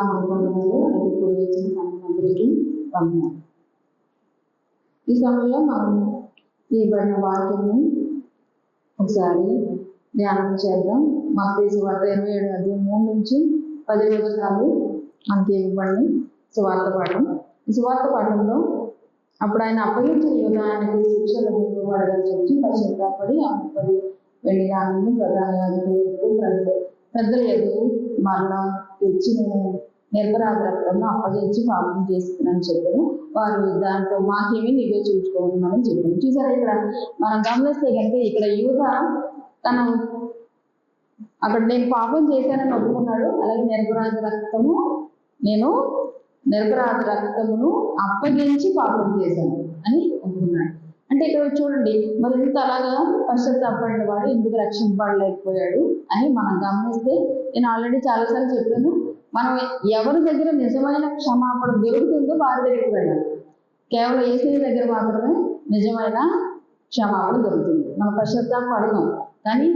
నామం పొందడంలో అది ఇప్పుడు వచ్చిన వందనాలు ఈ సమయంలో మనం ఇవ్వబడిన వాక్యము ఒకసారి ధ్యానం చేద్దాం. మా తీసు వార్త ఇరవై ఏడు అది మూడు నుంచి పది వచనాలు మనకి ఇవ్వండి సువార్త పాఠం. సువార్త పాఠంలో అప్పుడు ఆయన అప్పగించిన యుగానికి శిక్షలు అడగాల్సి వచ్చి పశ్చాత్తాపడి ఆ ముప్పది వెండి నాణ్యం ప్రధాన యాజకులకు పెద్ద- ఎదురు మరణ తెచ్చి నేను నిరపరాధ అప్పగించి పాపం చేస్తున్నాను చెప్పాను వారు దాంతో మాకేమీ నీవే చూసుకోమని చెప్పాను చూసారా ఇక్కడ? మనం గమనిస్తే కనుక ఇక్కడ యువత తన అక్కడ నేను పాపం చేశానని ఒప్పుకున్నాడు. అలాగే నిరపరాధ రక్తము నేను నిరపరాధ రక్తమును అప్పగించి పాపం చేశాను అని ఒప్పుకున్నాడు. అంటే ఇక్కడ చూడండి మరి ఇంత అలాగా పశ్చాత్తాపడిన వాడు ఎందుకు రక్షింపడలేకపోయాడు అని మనం గమనిస్తే నేను ఆల్రెడీ చాలాసార్లు చెప్పాను. మనం ఎవరి దగ్గర నిజమైన క్షమాపణ దొరుకుతుందో వారి దగ్గరికి వెళ్ళాలి. కేవలం ఏసీ దగ్గర మాత్రమే నిజమైన క్షమాపణ దొరుకుతుంది. మనం పశ్చాత్తాపం అడగం. కానీ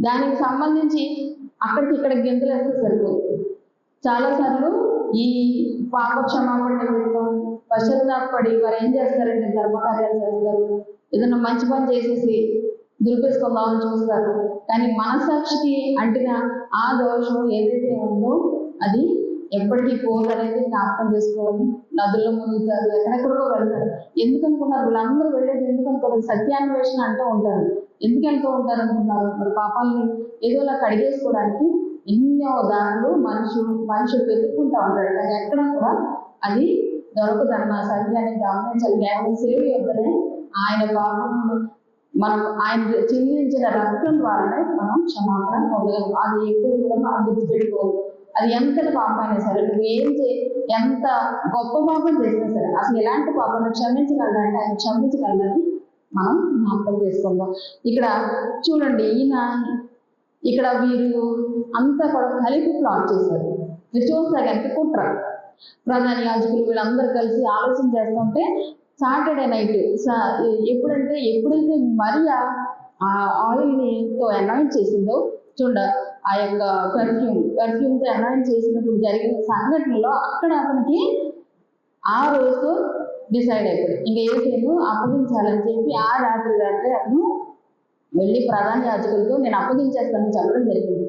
దానికి సంబంధించి అక్కడికి ఇక్కడ గింతలు వేస్తే సరిపోదు. చాలాసార్లు ఈ పాప క్షమాపణ నిమిత్తం పశ్చాత్తాపడి వారు ఏం చేస్తారంటే ధర్మకార్యాలు చేస్తారు. ఏదైనా మంచి పని చేసేసి దులిపేసుకుందామని చూస్తారు. కానీ మనసాక్షికి అంటిన ఆ దోషం ఏదైతే ఉందో అది ఎప్పటికీ పోదనేది జ్ఞాపకం చేసుకోవాలి నదుల్లో మునుగుతారు ఎక్కడెక్కడికో వెళ్తారు. ఎందుకు అనుకున్నారు వీళ్ళందరూ వెళ్ళేది ఎందుకు అనుకోలేదు సత్యాన్వేషణ అంటూ ఉంటారు. ఎందుకు వెళ్తూ ఉంటారు అనుకున్నారు మరి పాపాలని ఏదోలా కడిగేసుకోవడానికి ఎన్నో దారులు మనుషులు మనుషులు వెతుక్కుంటూ ఉంటాడు కానీ ఎక్కడ కూడా అది దొరకదన్న సత్యాన్ని గమనించాలి. కేవలం సేవ యొక్కనే ఆయన పాపములు మనం ఆయన చిందించిన రక్తం ద్వారానే మనం క్షమాపణ పొందగలం. అది ఎక్కువ కూడా మనం గుర్తుపెట్టుకోవాలి. అది ఎంతటి పాపమైనా సరే నువ్వు ఏం చే ఎంత గొప్ప పాపం చేసినా సరే అసలు ఎలాంటి పాపం క్షమించగలడంటే ఆయన క్షమించగలడని మనం జ్ఞాపకం చేసుకుందాం ఇక్కడ చూడండి ఈయన ఇక్కడ వీరు అంతా కూడా కలిపి ప్లాట్ చేశారు. మీరు చూస్తే కనుక కుట్ర. ప్రధాన యాజకులు వీళ్ళందరూ కలిసి ఆలోచన చేస్తుంటే సాటర్డే నైట్ ఎప్పుడంటే ఎప్పుడైతే మరియా ఆ ఆయిల్ని తో అనాయింట్ చేసిందో చూడ ఆ యొక్క పెర్ఫ్యూమ్ పెర్ఫ్యూమ్తో అనౌన్స్ చేసినప్పుడు జరిగిన సంఘటనలో అక్కడ అతనికి ఆ రోజు డిసైడ్ అయిపోయి ఇంకా ఏసేను అప్పగించాలని చెప్పి ఆ రాత్రి రాత్రి అతను వెళ్ళి ప్రధాన యాజకులతో నేను అప్పగించేస్తానని చెప్పడం జరిగింది.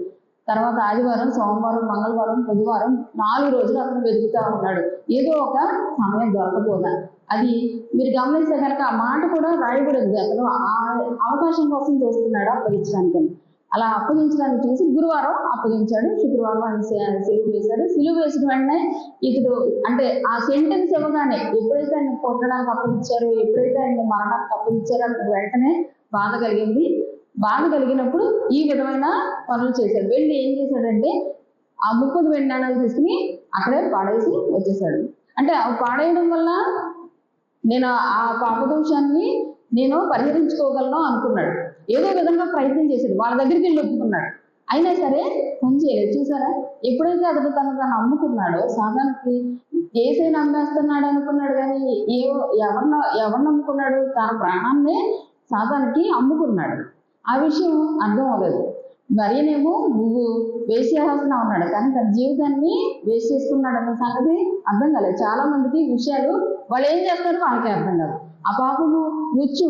తర్వాత ఆదివారం సోమవారం మంగళవారం బుధవారం నాలుగు రోజులు అతను వెతుకుతా ఉన్నాడు. ఏదో ఒక సమయం దొరకపోదా అది మీరు గమనిస్తే కనుక ఆ మాట కూడా రాయబడింది అతను ఆ అవకాశం కోసం చూస్తున్నాడు? అప్పగించడానికి అలా అప్పగించడానికి చూసి గురువారం అప్పగించాడు శుక్రవారం ఆయన సె- సిలువ వేశాడు. సిలువ వేసిన వెంటనే ఇతడు అంటే ఆ సెంటెన్స్ ఇవ్వగానే ఎప్పుడైతే ఆయన కొట్టడానికి అప్పగించారో ఎప్పుడైతే ఆయన మరణానికి అప్పగించారో అతను వెంటనే బాధ కలిగింది. బాధ కలిగినప్పుడు ఈ విధమైన పనులు చేశాడు. వెళ్ళి ఏం చేశాడంటే ఆ ముప్పది వెండానాలు తీసుకుని అక్కడే పాడేసి వచ్చేసాడు అంటే పాడేయడం వల్ల నేను ఆ పాపదోషాన్ని నేను పరిహరించుకోగలను అనుకున్నాడు. ఏదో విధంగా ప్రయత్నం చేసేది. వాళ్ళ దగ్గరికి వెళ్ళి ఒప్పుకున్నాడు అయినా సరే పని చేయలేదు. చూసారా? ఎప్పుడైతే అతడు తను తను అమ్ముకున్నాడో సాధారణకి ఏసై నమ్మేస్తున్నాడు అనుకున్నాడు కానీ ఏ ఎవరిన ఎవరిని అమ్ముకున్నాడు తన ప్రాణాన్నే సాధానికి అమ్ముకున్నాడు. ఆ విషయం అర్థం అవ్వలేదు. మరియనేమో నువ్వు వేసేయాల్సిన ఉన్నాడు. కానీ తన జీవితాన్ని వేస్ట్ చేసుకున్నాడు అన్న సంగతి అర్థం కాలేదు. చాలా మందికి విషయాలు వాళ్ళు ఏం చేస్తారో వాళ్ళకి అర్థం కాదు. ఆ పాపము ముచ్చు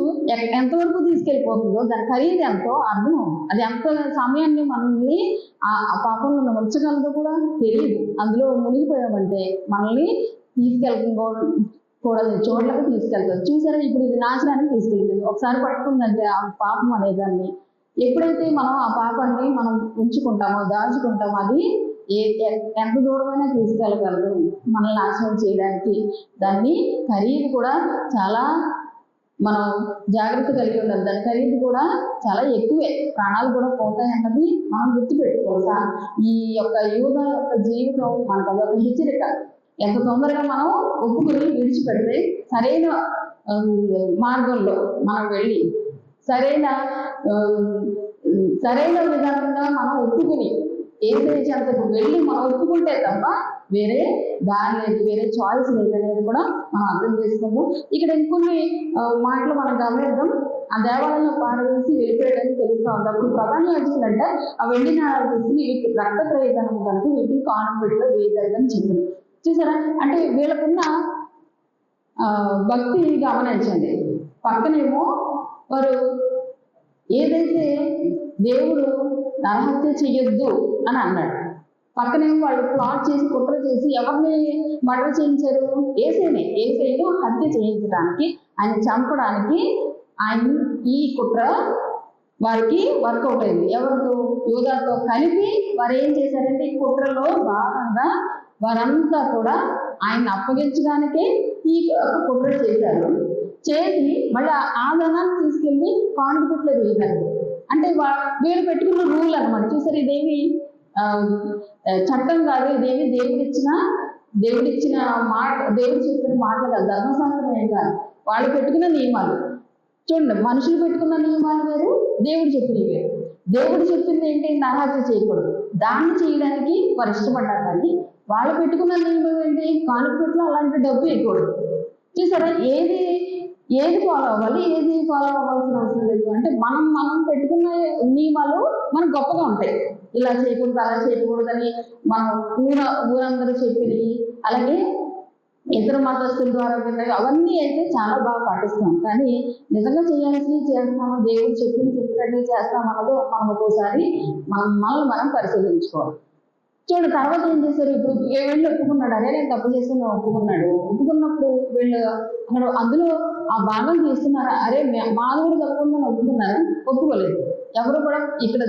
ఎంతవరకు తీసుకెళ్ళిపోతుందో దాని ఖరీదు ఎంతో అర్థం అది ఎంత సమయాన్ని మనల్ని ఆ పాపంలో ఉంచగలదో కూడా తెలియదు. అందులో మునిగిపోయామంటే మనల్ని తీసుకెళ్ళకపోవడం కూడా చోట్లకు తీసుకెళ్తారు. చూసారా? ఇప్పుడు ఇది నాశనానికి తీసుకెళ్తుంది ఒకసారి పట్టుకుందంటే ఆ పాపం అనేదాన్ని. ఎప్పుడైతే మనం ఆ పాపాన్ని మనం ఉంచుకుంటామో దాచుకుంటామో అది ఏ ఎంత దూరమైనా తీసుకెళ్ళగలదు మనల్ని నాశనం చేయడానికి దాన్ని ఖరీదు కూడా చాలా మనం జాగ్రత్త కలిగి ఉండాలి. దాని ఖరీదు కూడా చాలా ఎక్కువే. ప్రాణాలు కూడా పోతాయి అన్నది మనం గుర్తుపెట్టుకోవాలి ఈ యొక్క యువత యొక్క జీవితం మనకు అదొక హెచ్చరిక. ఎంత తొందరగా మనం ఒప్పుకొని విడిచిపెడితే సరైన మార్గంలో మనం వెళ్ళి సరైన సరైన విధానంగా మనం ఒప్పుకుని ఏసై చెంతకు వెళ్ళి మనం ఒప్పుకుంటే తప్ప వేరే దారి లేదు వేరే చాయిస్ లేదు అనేది కూడా మనం అర్థం చేసుకుందాం ఇక్కడ ఇంకొన్ని మాటలు మనం గమనిద్దాం. ఆ దేవాలయంలో పారవేసి వెళ్ళిపోయాడని తెలుస్తూ ఉంది. అప్పుడు ప్రధాన యాజకులు అంటే ఆ వెండి నాణాలు తీసుకుని వీటికి రక్త ప్రయోజనం కనుక వీటిని కాన్వెంట్లో వేయదని చెప్పింది చూసారా? అంటే వీళ్ళకున్న భక్తిని భక్తి గమనించండి. పక్కనేమో వారు ఏదైతే దేవుడు నరహత్య చెయ్యొద్దు అని అన్నాడు. పక్కనే వాళ్ళు ప్లాట్ చేసి కుట్ర చేసి ఎవరిని మర్డర్ చేయించారు? ఏసైనే. ఏసైను హత్య చేయించడానికి ఆయన చంపడానికి ఆయన ఈ కుట్ర వారికి వర్కౌట్ అయింది. ఎవరితో? యోగాతో కలిపి వారు ఏం చేశారంటే ఈ కుట్రలో భాగంగా వారంతా కూడా ఆయన అప్పగించడానికే ఈ కుట్ర చేశారు. చేసి మళ్ళీ ఆ ధనాన్ని తీసుకెళ్ళి కాన్ఫిడెంట్లో వేయగలరు అంటే వా- వీళ్ళు పెట్టుకున్న రూల్ అనమాట చూసారు ఇదేమి చట్టం కాదు ఇదేమి దేవుడిచ్చిన దేవుడిచ్చిన మాట దేవుడు చెప్పిన మాటలు కాదు ధర్మశాస్త్రం ఏం కాదు. వాళ్ళు పెట్టుకున్న నియమాలు. చూడండి మనుషులు పెట్టుకున్న నియమాలు వేరు దేవుడు చెప్పినవి వేరు. దేవుడు చెప్పింది ఏంటి? నరహత్య చేయకూడదు. దాన్ని చేయడానికి వారు ఇష్టపడ్డారు కానీ వాళ్ళు పెట్టుకున్న నియమం ఏంటి? కాన్పుట్లో అలాంటి డబ్బు వేయకూడదు. చూసారా? ఏది ఏది ఫాలో అవ్వాలి ఏది ఫాలో అవ్వాల్సిన అవసరం లేదు. అంటే మనం మనం పెట్టుకున్న నియమాలు మనకు గొప్పగా ఉంటాయి. ఇలా చేయకూడదు అలా చేయకూడదని మనం ఊర ఊరందరూ చెప్పినవి అలాగే ఇతర మతస్థుల ద్వారా విన్నవి అవన్నీ అయితే చాలా బాగా పాటిస్తాం. కానీ నిజంగా చేయాల్సినవి చేస్తాము దేవుడు చెప్పిన చెప్పినట్టు చేస్తాం అన్నది మనం ఒక్కోసారి మనం మనల్ని మనం పరిశీలించుకోవాలి. చూడు తర్వాత ఏం చేశారు? ఇప్పుడు ఏ వీళ్ళు ఒప్పుకున్నాడు? అరే నేను తప్పు చేశాను ఒప్పుకున్నాడు. ఒప్పుకున్నప్పుడు వీళ్ళు అక్కడ అందులో ఆ భాగం తీస్తున్నారా? అరే మే- మాది కూడా తప్పు ఉందని ఒప్పుకోలేదు. ఎవరు కూడా ఇక్కడ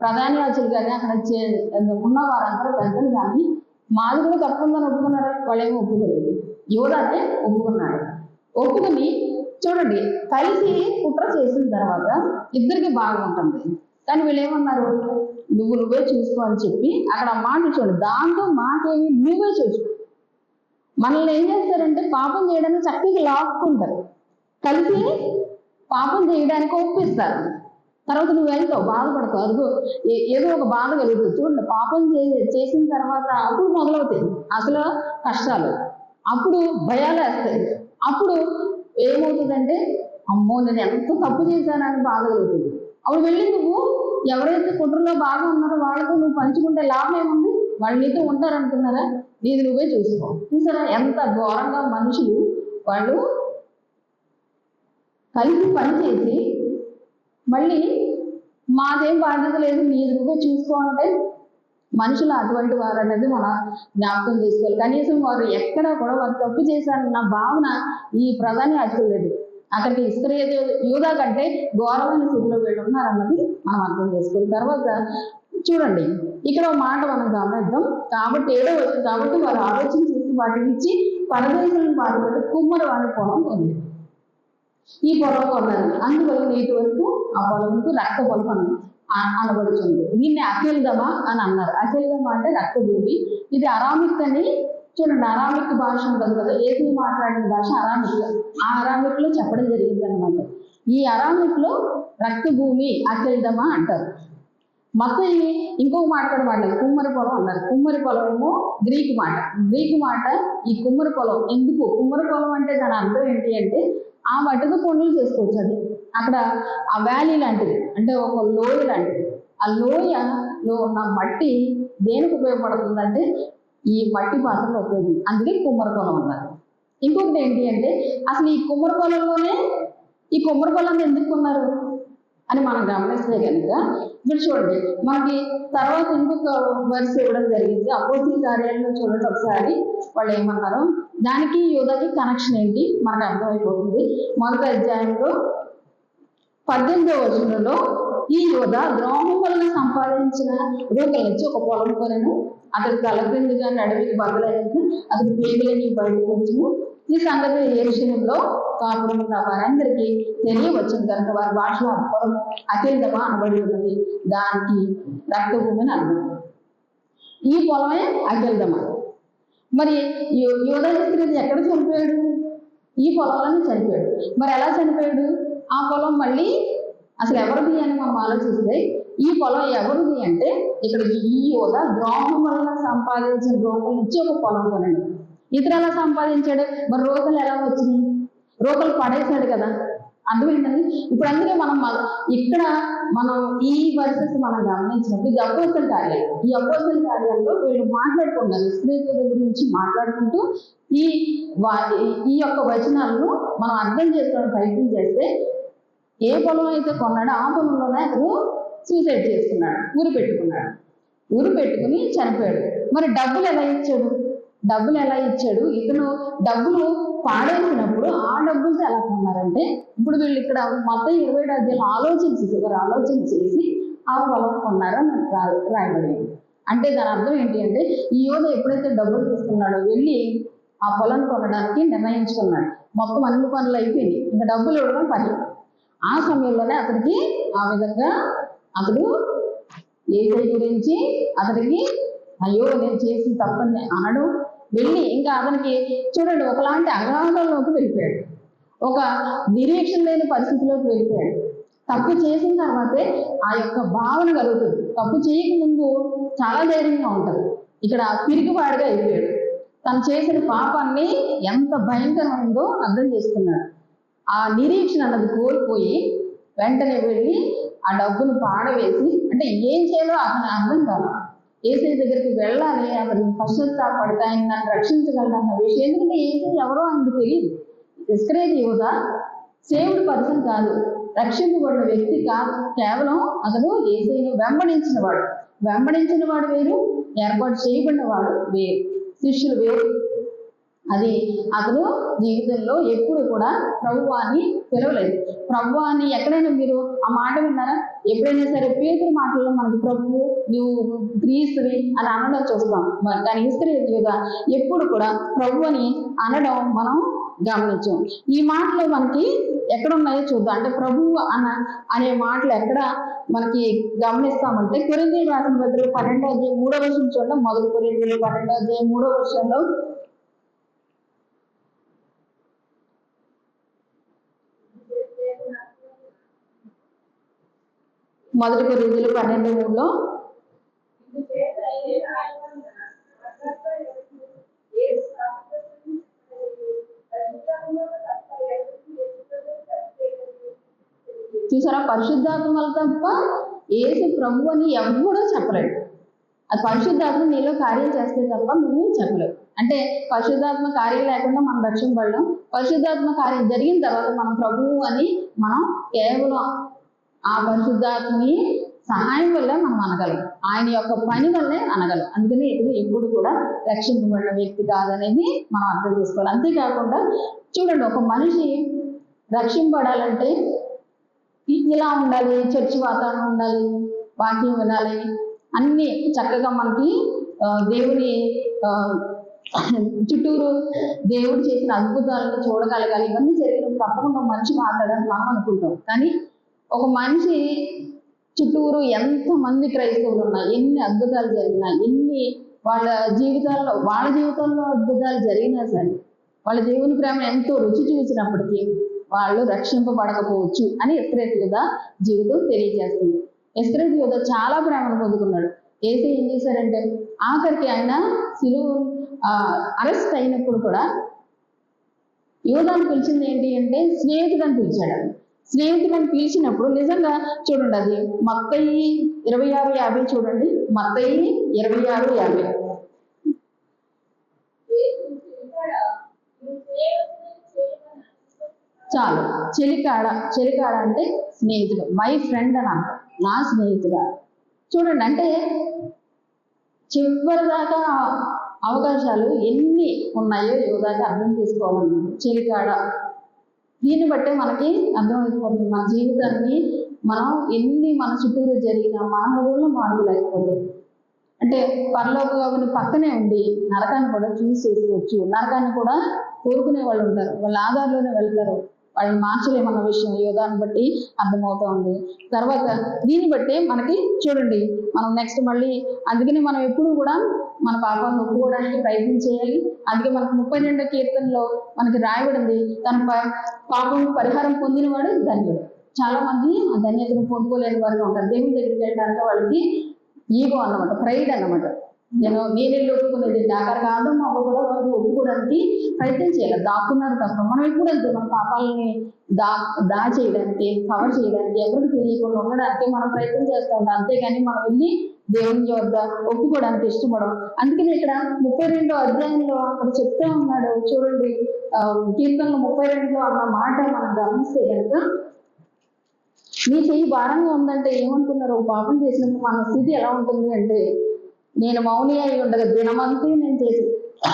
ప్రధాని యాచులు కానీ అక్కడ చే- ఉన్న వారందరూ పెద్దలు కానీ మాది కూడా తప్పు ఒప్పుకున్నారా వాళ్ళేమో ఒప్పుకోలేదు. యువదానే ఒప్పుకున్నాడు ఒప్పుకుని చూడండి కలిసి కుట్ర చేసిన తర్వాత ఇద్దరికి బాగుంటుంది. కానీ వీళ్ళు ఏమన్నారు నువ్వు నువ్వే చూసుకో అని చెప్పి అక్కడ మాట చూడు. దాంతో మాకేమి నువ్వే చూసుకో. మనల్ని ఏం చేస్తారంటే పాపం చేయడానికి చక్కగా లాక్కుంటారు. కలిసి పాపం చేయడానికి ఒప్పిస్తారు. తర్వాత నువ్వు వెళ్తావు బాధపడతావు. అదిగో ఏదో ఒక బాధ కలుగుతుంది. చూడండి పాపం చే చేసిన తర్వాత అప్పుడు మొదలవుతాయి అసలు కష్టాలు. అప్పుడు భయాలు వేస్తాయి. అప్పుడు ఏమవుతుందంటే అమ్మో నేను ఎంత తప్పు చేశానని బాధ కలుగుతుంది. అప్పుడు వెళ్ళి నువ్వు ఎవరైతే కుట్రలో బాగా ఉన్నారో వాళ్ళతో నువ్వు పంచుకుంటే లాభం ఏముంది? వాళ్ళు నీతో ఉంటారనుకున్నారా నీది నువ్వే చూసుకో. చూసారా? ఎంత ఘోరంగా మనుషులు వాళ్ళు కలిసి పనిచేసి మళ్ళీ మాదేం బాధ్యత లేదు మీరుగా నువ్వే చూసుకో అంటే మనుషులు అటువంటి వారు అనేది మనం జ్ఞాపకం చేసుకోవాలి. కనీసం వారు ఎక్కడ కూడా వారు తప్పు చేశారన్న భావన ఈ ప్రధాని అర్థం లేదు. అక్కడికి ఇస్త్రేది యూదా కంటే ఘోరమైన స్థితిలో వీళ్ళు ఉన్నారన్నది మనం అర్థం చేసుకోవాలి. తర్వాత చూడండి ఇక్కడ ఒక మాట మనం గమనిద్దాం. కాబట్టి ఏడో వచ్చింది కాబట్టి వారు ఆలోచన చేసి వాటిని ఇచ్చి పరదేశం పాల్గొని కుమ్మరి వాడి పొలం ఉంది ఈ పొలం కొన్నారు అందువల్ల నేటి వరకు ఆ పొలంకు రక్త పొలం అని అనబడుతుంది దీన్ని అఖిల్దమా అని అన్నారు. అఖిల్దమా అంటే రక్త భూమి ఇది అరామిక్ అని చూడండి. అరామిక్ భాష ఉంటుంది కదా. ఏది మాట్లాడిన భాష అరామిక్. ఆ అరామిక్లో చెప్పడం జరిగింది అనమాట ఈ అరామిక్లో రక్త భూమి అఖిల్దమా అంటారు. మొత్తం ఇంకొక మాట కూడా కుమ్మరి పొలం అన్నారు. కుమ్మరి పొలం ఏమో గ్రీకు మాట. గ్రీకు మాట ఈ కుమ్మరి పొలం. ఎందుకు? కుమ్మరి పొలం అంటే దాని అర్థం ఏంటి అంటే ఆ మట్టితో పనులు చేసుకోవచ్చు అది. అక్కడ ఆ వ్యాలీ లాంటిది అంటే ఒక లోయ లాంటిది. ఆ లోయలో ఉన్న మట్టి దేనికి ఉపయోగపడుతుందంటే ఈ మట్టి పాత్రలో ఉపయోగించి అందుకే కుమ్మరకోలం అన్నారు. ఇంకొకటి ఏంటి అంటే అసలు ఈ కుమ్మరకోలంలోనే ఈ కుమ్మరి ఎందుకు కొన్నారు అని మనం గమనిస్తే కనుక ఇప్పుడు చూడండి మనకి తర్వాత ఇంకొక వర్స్ ఇవ్వడం జరిగింది. అపోజిట్ కార్యాలయంలో చూడండి ఒకసారి వాళ్ళు ఏమన్నారు? దానికి యోధాకి కనెక్షన్ ఏంటి? మనకు అర్థమైపోతుంది. మొదటి అధ్యాయంలో పద్దెనిమిదో వచనంలో ఈ యోధ ద్రోహం వలన సంపాదించిన రూకల నుంచి ఒక పొలం కొనను. అతడు తల నడివికి బదులైన అతడు పేగులని బయటకు వచ్చును. ఈ సంగతి ఏషియంలో కాపురం ఉన్న వారందరికీ తెలియవచ్చిన కనుక వారి భాషలో ఆ పొలం అనబడి ఉన్నది. దానికి రక్తభూమి అని అర్థం ఈ పొలమే అఖిలదమా మరి యో- ఎక్కడ చనిపోయాడు? ఈ పొలంలోనే చనిపోయాడు. మరి ఎలా చనిపోయాడు? ఆ పొలం మళ్ళీ అసలు ఎవరిది అని మనం ఆలోచిస్తే ఈ పొలం ఎవరిది అంటే ఇక్కడ ఈ యోధ ద్రోహం వల్ల సంపాదించిన ద్రోహం నుంచి ఒక పొలం కొనండి. ఇతరు ఎలా సంపాదించాడు. మరి రోకలు ఎలా వచ్చినాయి? రోకలు పడేశాడు కదా. అర్థమైందండి ఇప్పుడు అందుకే మనం ఇక్కడ మనం ఈ వర్సెస్ మనం గమనించినప్పుడు ఇది అపోసల కార్యాలయం. ఈ అపోసల కార్యాలయంలో వీళ్ళు మాట్లాడుకుంటారు. స్త్రీల గురించి మాట్లాడుకుంటూ ఈ ఈ యొక్క వచనాలను మనం అర్థం చేసుకోవడానికి ప్రయత్నం చేస్తే ఏ పొలం అయితే కొన్నాడో ఆ పొలంలోనే అతను సూసైడ్ చేసుకున్నాడు. ఊరి పెట్టుకున్నాడు. ఊరు పెట్టుకుని చనిపోయాడు. మరి డబ్బులు ఎలా ఇచ్చాడు? డబ్బులు ఎలా ఇచ్చాడు? ఇతను డబ్బులు పాడేసినప్పుడు ఆ డబ్బులతో ఎలా కొన్నారంటే ఇప్పుడు వీళ్ళు ఇక్కడ మొత్తం ఇరవై రాజ్యాలు ఆలోచించి వారు ఆలోచన చేసి ఆ పొలం కొన్నారో రా- రాయబడింది. అంటే దాని అర్థం ఏంటి అంటే ఈ యోధ ఎప్పుడైతే డబ్బులు తీసుకున్నాడో వెళ్ళి ఆ పొలం కొనడానికి నిర్ణయించుకున్నాడు. మొత్తం అన్ని పనులు అయిపోయింది ఇంకా డబ్బులు ఇవ్వడం పని. ఆ సమయంలోనే అతనికి ఆ విధంగా అతడు ఏసై గురించి అతనికి అయ్యో నేను చేసిన తప్పని అనడం వెళ్ళి ఇంకా అతనికి చూడండి ఒకలాంటి అగాధంలోకి వెళ్ళిపోయాడు. ఒక నిరీక్షణ లేని పరిస్థితిలోకి వెళ్ళిపోయాడు. తప్పు చేసిన తర్వాతే ఆ యొక్క భావన కలుగుతుంది. తప్పు చేయకముందు చాలా ధైర్యంగా ఉంటుంది ఇక్కడ పిరికివాడిగా అయిపోయాడు. తను చేసిన పాపాన్ని ఎంత భయంకరమైందో అర్థం చేసుకున్నాడు. ఆ నిరీక్షణ అన్నది కోల్పోయి వెంటనే వెళ్ళి ఆ డబ్బును పాడవేసి అంటే ఏం చేయాలో అతను అర్థం కావాలి ఏసై దగ్గరికి వెళ్ళాలి అతను పశ్చాత్తాపడితే ఆయన నన్ను రక్షించగలడన్న విషయం. ఎందుకంటే ఏసై ఎవరో ఆయనకు తెలియదు డిస్కరేజ్ యువత సేవ్డ్ పర్సన్ కాదు రక్షింపబడిన వ్యక్తి కాదు. కేవలం అతను ఏసైను వెంబడించిన వాడు వెంబడించిన వాడు వేరు ఏర్పాటు చేయబడిన వాడు వేరు. శిష్యులు వేరు. అది అతను జీవితంలో ఎప్పుడు కూడా ప్రభువాన్ని పిలవలేదు. ప్రభువాన్ని ఎక్కడైనా మీరు ఆ మాట విన్నారా? ఎప్పుడైనా సరే పేతురు మాటల్లో మనకి ప్రభువు నువ్వు క్రీస్తుని అని అనడం చూస్తాం మరి కానీ ఇస్త్రీగా ఎప్పుడు కూడా ప్రభు అని అనడం మనం గమనించాం. ఈ మాటలు మనకి ఎక్కడ ఉన్నాయో చూద్దాం. అంటే ప్రభువు అన అనే మాటలు ఎక్కడ మనకి గమనిస్తామంటే కొరిందీలు రాసిన పత్రిక పన్నెండో అధ్యాయం మూడో వర్షం చూడండి. మొదటి కొరిందీలు పన్నెండో అధ్యాయం మూడో వర్షంలో మొదటి కొరిందీలు పన్నెండు మూడులో. చూసారా? పరిశుద్ధాత్మ వల్ల తప్ప ఏసు ప్రభు అని ఎవరు చెప్పలేడు అది పరిశుద్ధాత్మ నీలో కార్యం చేస్తే తప్ప నువ్వు చెప్పలేవు. అంటే పరిశుద్ధాత్మ కార్యం లేకుండా మనం రక్షింపడలేం పరిశుద్ధాత్మ కార్యం జరిగిన తర్వాత మనం ప్రభువు అని మనం కేవలం ఆ పరిశుద్ధాత్మని సహాయం వల్లే మనం అనగలం. ఆయన యొక్క పని వల్లే అనగలం. అందుకని ఎప్పుడు ఎప్పుడు కూడా రక్షించబడిన వ్యక్తి కాదనేది మనం అర్థం చేసుకోవాలి. అంతేకాకుండా చూడండి ఒక మనిషి రక్షింపడాలంటే ఇ- ఇలా ఉండాలి? చర్చి వాతావరణం ఉండాలి వాక్యం వినాలి అన్ని చక్కగా మనకి దేవుని చుట్టూరు దేవుడు చేసిన అద్భుతాలను చూడగలగాలి. ఇవన్నీ జరిగినప్పుడు తప్పకుండా మంచి మాట్లాడాలని మనం అనుకుంటాం. కానీ ఒక మనిషి చుట్టూరు ఎంత మంది క్రైస్తవులు ఉన్నా ఎన్ని అద్భుతాలు జరిగినా ఎన్ని వాళ్ళ జీవితాల్లో వాళ్ళ జీవితంలో అద్భుతాలు జరిగినా సరే వాళ్ళ దేవుని ప్రేమ ఎంతో రుచి చూసినప్పటికీ వాళ్ళు రక్షింపబడకపోవచ్చు అని ఎస్త్రేత్ యుధ జీవితం తెలియజేస్తుంది. ఎస్త్రేత్ యుధ చాలా ప్రేమను పొందుకున్నాడు. ఏసీ ఏం చేశారంటే ఆఖరికి ఆయన సిలువు అరెస్ట్ అయినప్పుడు కూడా యోధాన్ని పిలిచింది ఏంటి అంటే స్నేహితుడని పిలిచాడు. స్నేహితులను స్నేహితుడని పిలిచినప్పుడు నిజంగా చూడండి అది మత్తయి ఇరవై ఆరు యాభై చూడండి. మత్తయి ఇరవై ఆరు యాభై. చాలు. చెలికాడ చెలికాడ అంటే స్నేహితుడు మై ఫ్రెండ్ అని అంట నా స్నేహితుడా? చూడండి అంటే చివరి దాకా అవకాశాలు ఎన్ని ఉన్నాయో యువదాకా అర్థం చేసుకోవాలన్నమాట. చెలికాడ దీన్ని బట్టే మనకి అర్థమైపోతుంది మన జీవితాన్ని మనం ఎన్ని మన చుట్టూరు జరిగిన మన హృదయంలో మార్పులు అయిపోతాయి. అంటే పరలోకని పక్కనే ఉండి నరకాన్ని కూడా చూసి చేసుకోవచ్చు నరకాన్ని కూడా కోరుకునే వాళ్ళు ఉంటారు. వాళ్ళ ఆధార్లోనే వెళ్తారు. వాళ్ళని మార్చలేమన్న విషయం యోగాన్ని బట్టి అర్థమవుతా ఉంది. తర్వాత దీన్ని బట్టి మనకి చూడండి మనం నెక్స్ట్ మళ్ళీ అందుకని మనం ఎప్పుడు కూడా మన పాపాలను ఒప్పుకోవడానికి ప్రయత్నం చేయాలి. అందుకే మనకు ముప్పై రెండో కీర్తనలో మనకి రాయబడింది తన పాపం పరిహారం పొందినవాడు ధన్యుడు. చాలా మంది ఆ ధన్యతను పొందుకోలేని వారిగా ఉంటారు. దేవుని దగ్గరికి వెళ్ళడానికి వాళ్ళకి ఈగో అన్నమాట ప్రైడ్ అన్నమాట. నేను నేనెళ్ళి ఒప్పుకునేది అక్కడ కాదు మా అవ్వ కూడా వాళ్ళు ఒప్పుకోవడానికి ప్రయత్నం చేయాలి. దాక్కున్నారు తప్ప మనం ఎప్పుడు వెళ్తాం? మన పాపాలని దా దా చేయడానికి కవర్ చేయడానికి ఎవరికి తెలియకుండా ఉండడానికి మనం ప్రయత్నం చేస్తూ ఉంటాం. అంతేగాని మనం వెళ్ళి దేవుని వద్ద ఒప్పుకోవడానికి ఇష్టపడం అందుకని ఇక్కడ ముప్పై రెండో అధ్యాయంలో అక్కడ చెప్తా ఉన్నాడు. చూడండి కీర్తనలు ముప్పై రెండులో అన్న మాట మనం గమనిస్తే కనుక మీ చెయ్యి భారంగా ఉందంటే ఏమనుకున్నారు పాపం చేసినప్పుడు మన స్థితి ఎలా ఉంటుంది? అంటే నేను మౌని అయి ఉండగా దినమంతా నేను చేసి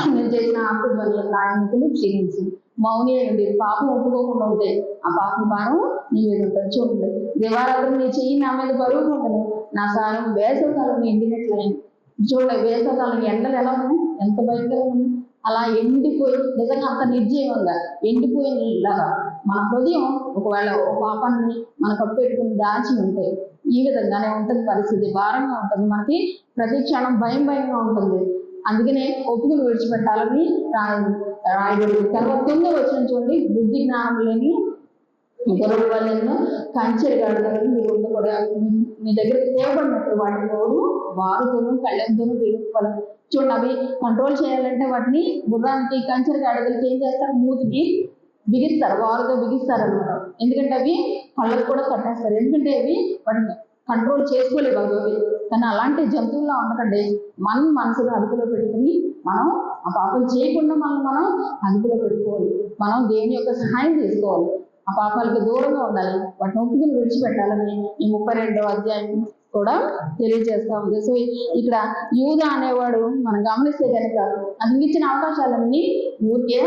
నేను చేసిన ఆత్మధ్వని నాయకులు క్షీణించి మౌని అయి ఉండి పాపం ఒప్పుకోకుండా ఉంటే ఆ పాపం భారం నీ మీద ఉంటుంది చూడండి. దేవారాత్రి నీ చెయ్యి నా మీద బరువు ఉండను నా సారం వేసవకాలం ఎండినట్లయింది చూడండి వేసవకాలం ఎండలు ఎలా ఉన్నాయి? ఎంత భయంకరంగా ఉన్నాయి. అలా ఎండిపోయి నిజంగా అంత నిర్జీవంగా ఎండిపోయినలాగా మన హృదయం ఒకవేళ పాపాన్ని మన కప్పు పెట్టుకుని దాచి ఉంటే ఈ విధంగానే ఉంటుంది పరిస్థితి. భారంగా ఉంటుంది. మనకి ప్రతి క్షణం భయం భయంగా ఉంటుంది. అందుకనే ఒప్పుకుని విడిచిపెట్టాలని రా- తర్వాత తొమ్మిది వచ్చిన చూడండి. బుద్ధి జ్ఞానం లేని గొర్రెల వల్ల కంచెలు కడతారు మీరు ఉండకూడదు మీ- దగ్గర తేవబడినట్టు వాటి నోరు వారుతోనూ కళ్ళెంతోనూ చూడండి అవి కంట్రోల్ చేయాలంటే వాటిని గుర్రానికి కంచెలు కడగలికి ఏం చేస్తారు? మూతికి బిగిస్తారు వారుతో బిగిస్తారు అనమాట ఎందుకంటే అవి కళ్ళకు కూడా కట్టేస్తారు. ఎందుకంటే అవి వాటిని కంట్రోల్ చేసుకోలేవు అవి. కానీ అలాంటి జంతువుల్లో ఉండకండి. మనం మనసులో అదుపులో పెట్టుకుని మనం ఆ పాపం చేయకుండా మనం మనం అదుపులో పెట్టుకోవాలి. మనం దేవుని యొక్క సహాయం తీసుకోవాలి ఆ పాపాలకి దూరంగా ఉండాలి. వాటిని ఒప్పుకుని విడిచిపెట్టాలని ఈ ముప్పై రెండో అధ్యాయం కూడా తెలియజేస్తా ఉంది. సో ఇక్కడ యూద అనేవాడు మనం గమనిస్తే కనుక అందించిన అవకాశాలన్నీ ఊరికే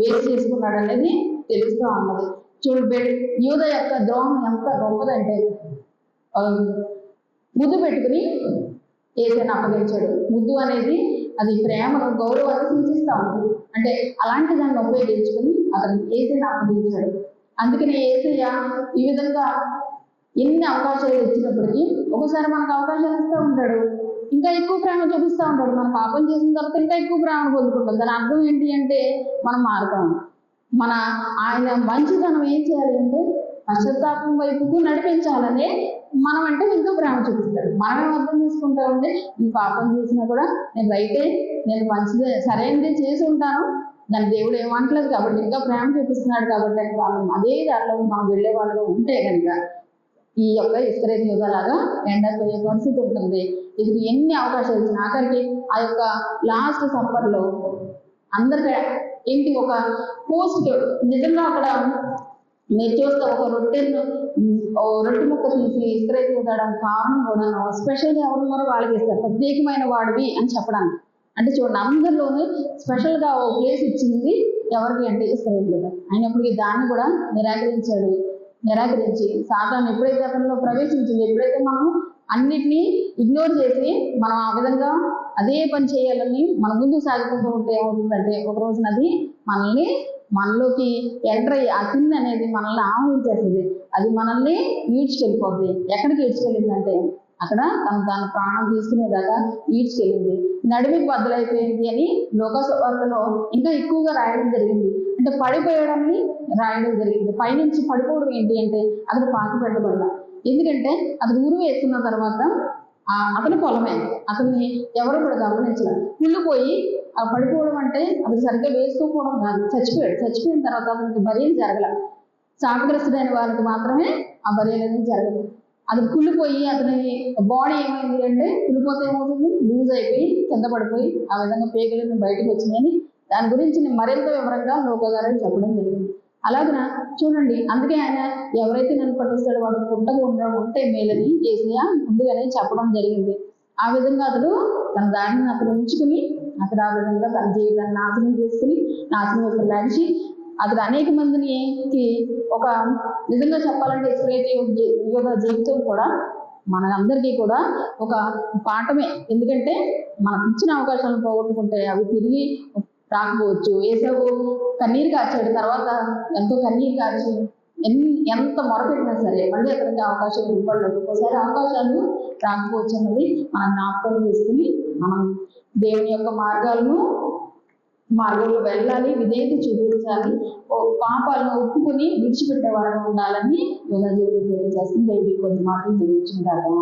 వేస్ట్ చేసుకున్నాడు అనేది తెలుస్తూ ఉన్నది. చూడు యూద యొక్క ద్రోహం ఎంత గొప్పదంటే ముద్దు పెట్టుకుని ఏదైనా అప్పగించాడు. ముద్దు అనేది అది ప్రేమను గౌరవాన్ని సూచిస్తా ఉంది. అంటే అలాంటి దాన్ని ఉపయోగించుకుని అతను ఏసైనా అప్పగించాడు. అందుకనే ఏసయ్య ఈ విధంగా ఎన్ని అవకాశాలు ఇచ్చినప్పటికీ ఒకసారి మనకు అవకాశాలు ఇస్తూ ఉంటాడు. ఇంకా ఎక్కువ ప్రేమ చూపిస్తూ ఉంటాడు. మన పాపం చేసిన తర్వాత ఇంకా ఎక్కువ ప్రేమ పొందుకుంటాం. దాని అర్థం ఏంటి అంటే మనం మారుతాం మన ఆయన మంచితనం ఏం చేయాలి అంటే పశ్చాత్తాపం వైపుకు నడిపించాలనే మనం అంటే ఇంకా ప్రేమ చూపిస్తాడు. మనమే అర్థం చేసుకుంటా ఉంటే నేను పాపం చేసినా కూడా నేను రైటే నేను మంచిదే సరైనదే చేసి ఉంటాను. దాని దేవుడు ఏమంటలేదు కాబట్టి ఇంకా ప్రేమ చూపిస్తున్నాడు కాబట్టి అని మనం అదే దారిలో మనం వెళ్ళే వాళ్ళు ఉంటే కనుక ఈ యొక్క ఇస్కరేట్ యుగాలాగా ఎండపోయే పరిస్థితి ఉంటుంది. ఇది ఎన్ని అవకాశాలు ఇచ్చిన? ఆఖరికి ఆ యొక్క లాస్ట్ సమ్మర్లో అందరికి ఏంటి ఒక పోస్ట్ నిజంగా అక్కడ మీరు చూస్తే ఒక రొట్టెను ఓ రొట్టె ముక్క తీసి ఇస్కరేట్ యుగడానికి కారణం కూడా స్పెషల్గా ఎవరున్నారో వాళ్ళకి ఇస్తారు. ప్రత్యేకమైన వాడివి అని చెప్పడానికి. అంటే చూడండి అందరిలోనే స్పెషల్గా ఓ ప్లేస్ ఇచ్చింది ఎవరికి అంటే ఇస్రాయేల్ కదా అయినప్పటికీ దాన్ని కూడా నిరాకరించాడు నిరాకరించి సాతాను ఎప్పుడైతే అతనిలో ప్రవేశించింది ఎప్పుడైతే మనం అన్నిటినీ ఇగ్నోర్ చేసి మనం ఆ విధంగా అదే పని చేయాలని మన ముందు సాగుకుంటూ ఉంటే ఏమవుతుందంటే ఒక రోజున అది మనల్ని మనలోకి ఎంటర్ అయ్యి ఆ కింద అనేది మనల్ని ఆహ్వానించేస్తుంది. అది మనల్ని ఈడ్చుకెళ్ళిపోద్ది ఎక్కడికి ఈడ్చుకెళ్ళిందంటే అక్కడ తను తన ప్రాణం తీసుకునేదాకా ఈడ్చుకెళ్ళింది నడిమికి బద్దలైపోయింది అని లోకసభలో ఇంకా ఎక్కువగా రాయడం జరిగింది. అంటే పడిపోయడాన్ని రాయడం జరిగింది. పైనుంచి పడిపోవడం ఏంటి అంటే అతను పాతి పెట్టబడాల ఎందుకంటే అతను ఊరు వేసుకున్న తర్వాత ఆ అతని పొలమే. అతన్ని ఎవరు కూడా గమనించలేదు. కుళ్ళిపోయి ఆ పడిపోవడం అంటే అతను సరిగ్గా వేసుకోకపోవడం కాదు. చచ్చిపోయాడు. చచ్చిపోయిన తర్వాత అతనికి బర్యం జరగల. శాపగ్రస్తుడైన వాళ్ళకి మాత్రమే ఆ బర్యం అనేది జరగదు. అది కుళ్ళిపోయి అతని బాడీ ఏమైంది అంటే కుళ్ళిపోతే ఏమవుతుంది? లూజ్ అయిపోయి కింద పడిపోయి ఆ విధంగా పేగులన్నీ బయటకు వచ్చినాయని దాని గురించి నేను మరింత వివరంగా లోక గారు చెప్పడం జరిగింది. అలాగన? చూడండి అందుకే ఆయన ఎవరైతే నన్ను పట్టిస్తాడో వాడు పుట్టక ఉండడం ఉంటే మేలని ఏసయ్య ముందుగానే చెప్పడం జరిగింది. ఆ విధంగా అతడు తన దారిని అతను ఉంచుకుని అతడు ఆ విధంగా తన జీవితాన్ని నాశనం చేసుకుని నాశనం యొక్క నడిచి అక్కడ అనేక మందిని ఒక నిజంగా చెప్పాలంటే ఇస్రాయేల్ యుగ జీవితం కూడా మనందరికీ కూడా ఒక పాఠమే. ఎందుకంటే మనకు ఇచ్చిన అవకాశాలను పోగొట్టుకుంటే అవి తిరిగి రాకపోవచ్చు. ఏసవు కన్నీరు కాచాడు తర్వాత ఎంతో కన్నీరు కాచి ఎన్ని ఎంత మొరపెట్టినా సరే మళ్ళీ అతనికి అవకాశం ఇవ్వలేదు. ఒక్కోసారి అవకాశాలు రాకపోవచ్చు అన్నది మనం జ్ఞాపకం చేసుకుని మనం దేవుని యొక్క మార్గాలను మార్గంలో వెళ్ళాలి విధేయత చూపించాలి పాపాలను ఒప్పుకొని విడిచిపెట్టే వారు ఉండాలని యోగా దేవుడు తెలియజేస్తుంది దేవుడి కొన్ని మాటలు తెలియచుంటారు